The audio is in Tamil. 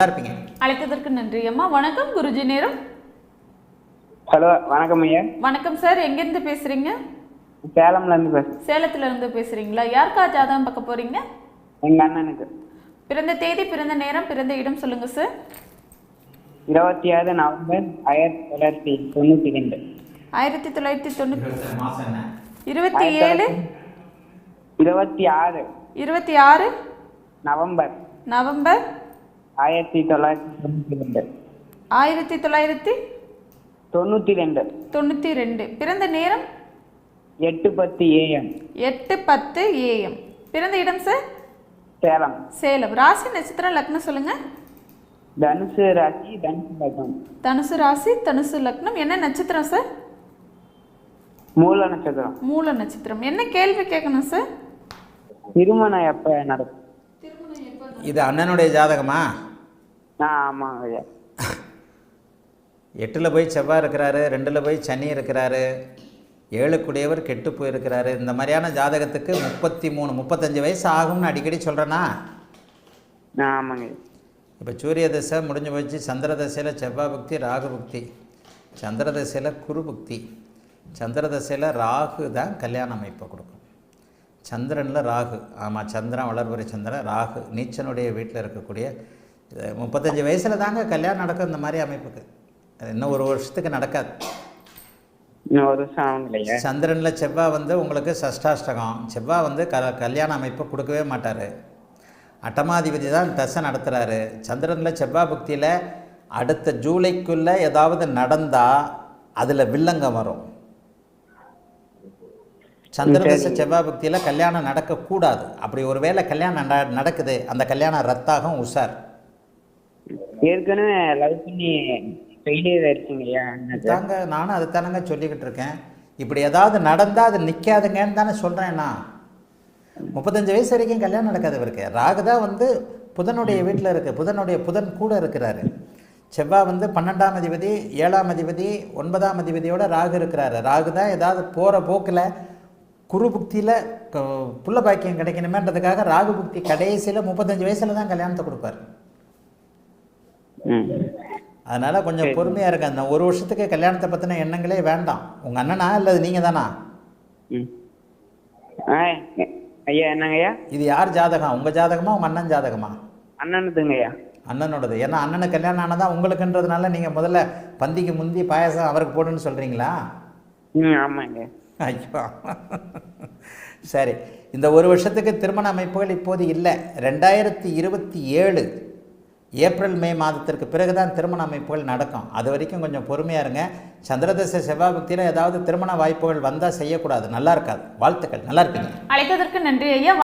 நல்லா இருப்பீங்க அழைத்ததற்கு நன்றி அம்மா. வணக்கம் குருஜி நேரம். ஹலோ வணக்கம் ஐயா. வணக்கம் சார். எங்கேருந்து பேசுறீங்க? சேலம்ல இருந்து பேசுறேன் சேலத்துல இருந்து பேசுறீங்க யாருக்கா ஜாதகம் பார்க்க போறீங்க? எங்க அண்ணனுக்கு. பிறந்த தேதி பிறந்த நேரம் பிறந்த இடம் சொல்லுங்க சார். இருபத்தி ஆறு நவம்பர் ஆயிரத்தி தொள்ளாயிரத்தி தொண்ணூத்தி ரெண்டு. ஆயிரத்தி தொள்ளாயிரத்தி தொண்ணூத்தி மாசம் என்ன? இருபத்தி ஏழு இருபத்தி ஆறு. இருபத்தி ஆறு நவம்பர். நவம்பர் ஆயிரத்தி தொள்ளாயிரத்தி தொண்ணூத்தி ரெண்டு. ஆயிரத்தி தொள்ளாயிரத்தி தொண்ணூத்தி ரெண்டு. தொண்ணூற்றி ரெண்டு. பிறந்த நேரம்? எட்டு பத்து ஏஎம். எட்டு பத்து ஏஎம். பிறந்த இடம் சார் சேலம். சேலம். ராசி நட்சத்திரம் லக்னம் சொல்லுங்க. தனுசு ராசி தனுசு லக்னம். தனுசு ராசி தனுசு லக்னம். என்ன நட்சத்திரம் சார் மூல நட்சத்திரம். மூல நட்சத்திரம். என்ன கேள்வி கேட்கணும் சார் திருமணம் எப்ப நடக்கும்? இது அண்ணனுடைய ஜாதகமா? ஆமாங்க. ஐயா எட்டில் போய் செவ்வாய் இருக்கிறாரு ரெண்டில் போய் சனி இருக்கிறாரு ஏழுக்குடையவர் கெட்டு போயிருக்கிறாரு. இந்த மாதிரியான ஜாதகத்துக்கு முப்பத்தி மூணு முப்பத்தஞ்சு வயசு ஆகும்னு அடிக்கடி சொல்கிறேன்னா ஆமாங்க. இப்போ சூரிய தசை முடிஞ்சு போச்சு சந்திர தசையில் செவ்வாய் புக்தி ராகு புக்தி. சந்திர தசையில் குரு புக்தி. சந்திர தசையில் ராகு தான் கல்யாண அமைப்பை கொடுக்கும். சந்திரனில் ராகு. ஆமாம் சந்திரன் வளர்வரை சந்திரன் ராகு. நீச்சனுடைய வீட்டில் இருக்கக்கூடிய இது முப்பத்தஞ்சு வயசில் தாங்க கல்யாணம் நடக்கும் இந்த மாதிரி அமைப்புக்கு. அது இன்னும் ஒரு வருஷத்துக்கு நடக்காது. சந்திரனில் செவ்வாய் வந்து உங்களுக்கு சஷ்டாஷ்டகம். செவ்வாய் வந்து க கல்யாண அமைப்பை கொடுக்கவே மாட்டார். அட்டமாதிபதி தான் தசை நடத்துகிறாரு சந்திரனில் செவ்வாய் புக்தியில் அடுத்த ஜூலைக்குள்ளே ஏதாவது நடந்தால் அதில் வில்லங்கம் வரும். சந்திர தசை செவ்வாய் புக்தியில் கல்யாணம் நடக்கக்கூடாது. அப்படி ஒரு வேளை கல்யாணம் நட நடக்குது. அந்த கல்யாணம் ரத்தாகும் உஷார். ஏற்கனவே லவ் பண்ணி ஃபெயிலியர் ஆயிடுச்சுங்க தாங்க நானும் அதை தானங்க சொல்லிக்கிட்டு இருக்கேன். இப்படி ஏதாவது நடந்தால் அது நிற்காதுங்கன்னு தானே சொல்கிறேன் நான். முப்பத்தஞ்சு வயசு வரைக்கும் கல்யாணம் நடக்காது இவருக்கு. ராகு தான் வந்து புதனுடைய வீட்டில் இருக்குது புதனுடைய புதன் கூட இருக்கிறாரு. செவ்வாய் வந்து பன்னெண்டாம் அதிபதி ஏழாம் அதிபதி ஒன்பதாம் அதிபதியோட ராகு இருக்கிறாரு. ராகு தான் ஏதாவது போகிற போக்கில் குரு புக்தியில் புள்ள பாக்கியம் கிடைக்கணுமேன்றதுக்காக ராகு புக்தி கடைசியில் முப்பத்தஞ்சு வயசில் தான் கல்யாணத்தை கொடுப்பாரு. அதனால் கொஞ்சம் பொறுமையாக இருங்க. அந்த ஒரு வருஷத்துக்கு கல்யாணத்தை பற்றின எண்ணங்களே வேண்டாம். உங்கள் அண்ணனா இல்லை நீங்கள் தானா? ஐயா என்னங்க ஐயா? இது யார் ஜாதகம்? உங்கள் ஜாதகமா உங்கள் அண்ணன் ஜாதகமா? அண்ணனுதுங்க ஐயா. அண்ணனோடது. ஏன்னா அண்ணனுக்கு கல்யாணம் ஆனதா உங்களுக்குன்றதுனால நீங்கள் முதல்ல பந்திக்கு முந்தி பாயாசம் அவருக்கு போடுன்னு சொல்கிறீங்களா ம் ஆமாங்க. ஐயோ. சரி. இந்த ஒரு வருஷத்துக்கு திருமண அமைப்புகள் இப்போது இல்லை. ரெண்டாயிரத்தி இருபத்தி ஏழு ஏப்ரல் மே மாதத்திற்கு பிறகு தான் திருமண அமைப்புகள் நடக்கும். அது வரைக்கும் கொஞ்சம் பொறுமையாக இருங்க. சந்திரதசை செவ்வாய் பக்தியில் ஏதாவது திருமண வாய்ப்புகள் வந்தால் செய்யக்கூடாது. நல்லா இருக்காது. வாழ்த்துக்கள். நல்லா இருப்பீங்க. அழைத்ததற்கு நன்றி ஐயா.